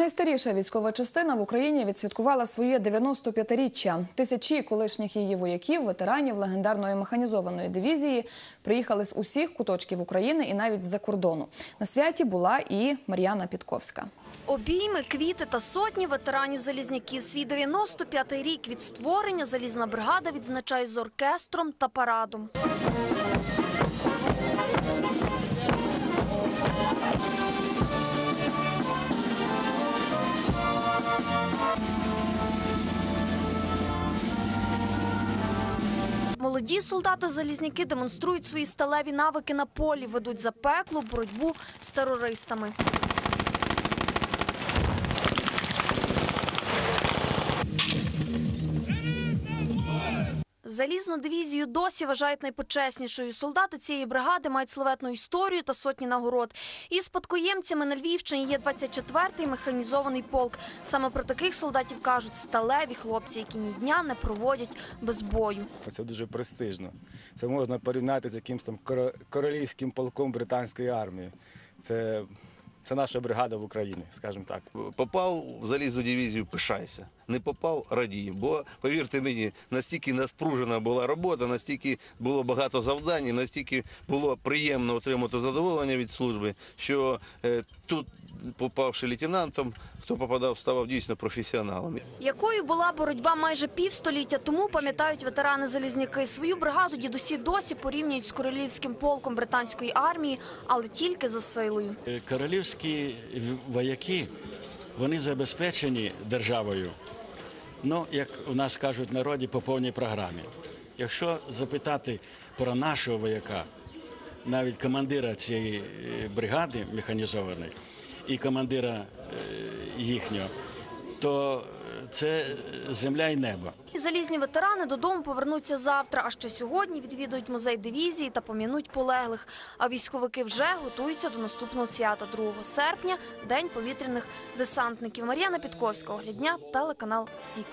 Найстаріша військова частина в Україні відсвяткувала своє 95-річчя. Тисячі колишніх її вояків, ветеранів легендарної механізованої дивізії приїхали з усіх куточків України і навіть з-за кордону. На святі була і Мар'яна Підковська. Обійми, квіти та сотні ветеранів залізняків. Свій 95-й рік від створення залізна бригада відзначає з оркестром та парадом. Молоді солдати-залізняки демонструють свої сталеві навики на полі, ведуть запеклу боротьбу з терористами. Залізну дивізію досі вважають найпочеснішою. Солдати цієї бригади мають славетну історію та сотні нагород. І спадкоємцями на Львівщині є 24-й механізований полк. Саме про таких солдатів кажуть сталеві хлопці, які ні дня не проводять без бою. Це дуже престижно. Це можна порівняти з якимось там коро- королівським полком британської армії. Це, це наша бригада в Україні, скажімо так. Попав в залізну дивізію, пишайся. Не попав, радій. Бо, повірте мені, настільки наспружена була робота, настільки було багато завдань, настільки було приємно отримати задоволення від служби, що е, тут, попавши лейтенантом, хто попадав, ставав дійсно професіоналом. Якою була боротьба майже півстоліття тому, пам'ятають ветерани-залізняки. Свою бригаду дідусі досі порівнюють з королівським полком британської армії, але тільки за силою. Е, Королівські вояки вони забезпечені державою. Ну, як у нас кажуть в народі, по повній програмі. Якщо запитати про нашого вояка, навіть командира цієї е, бригади механізованої і командира е, їхнього, то е, це земля і небо. Залізні ветерани додому повернуться завтра. А ще сьогодні відвідують музей дивізії та помінуть полеглих. А військовики вже готуються до наступного свята 2 серпня, день повітряних десантників. Мар'яна Підковська, оглядня, телеканал ЗІК.